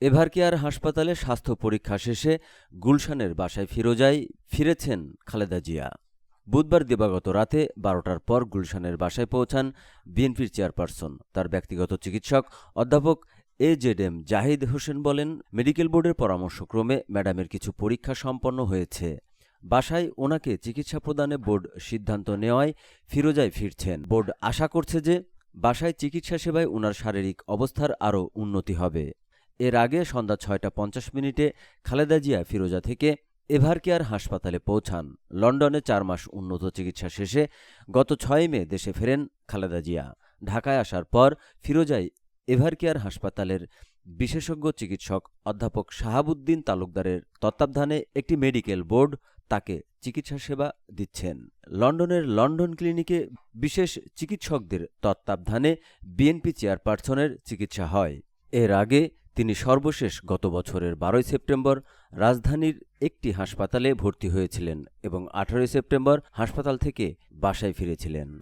এভারকেয়ার হাসপাতালে স্বাস্থ্য পরীক্ষা শেষে গুলশানের বাসায় ফিরোজায় ফিরেছেন খালেদা জিয়া। বুধবার দিবাগত রাতে বারোটার পর গুলশানের বাসায় পৌঁছান বিএনপির চেয়ারপারসন। তার ব্যক্তিগত চিকিৎসক অধ্যাপক A Z M Zahid Hossain বলেন, মেডিকেল বোর্ডের পরামর্শক্রমে ম্যাডামের কিছু পরীক্ষা সম্পন্ন হয়েছে। বাসায় ওনাকে চিকিৎসা প্রদানে বোর্ড সিদ্ধান্ত নেওয়ায় ফিরোজায় ফিরছেন। বোর্ড আশা করছে যে বাসায় চিকিৎসা সেবায় ওনার শারীরিক অবস্থার আরও উন্নতি হবে। এর আগে সন্ধ্যা ছয়টা পঞ্চাশ মিনিটে খালেদা জিয়া ফিরোজা থেকে এভারকেয়ার হাসপাতালে পৌঁছান। লন্ডনে চার মাস উন্নত চিকিৎসা শেষে গত ছয় মে দেশে ফেরেন খালেদা জিয়া। ঢাকায় আসার পর ফিরোজাই এভারকেয়ার হাসপাতালের বিশেষজ্ঞ চিকিৎসক অধ্যাপক শাহাবুদ্দিন তালুকদারের তত্ত্বাবধানে একটি মেডিকেল বোর্ড তাকে চিকিৎসা সেবা দিচ্ছেন। লন্ডনের লন্ডন ক্লিনিকে বিশেষ চিকিৎসকদের তত্ত্বাবধানে বিএনপি চেয়ারপারসনের চিকিৎসা হয়। এর আগে তিনি সর্বশেষ গত বছরের বারোই সেপ্টেম্বর রাজধানীর একটি হাসপাতালে ভর্তি হয়েছিলেন এবং আঠারোই সেপ্টেম্বর হাসপাতাল থেকে বাসায় ফিরেছিলেন।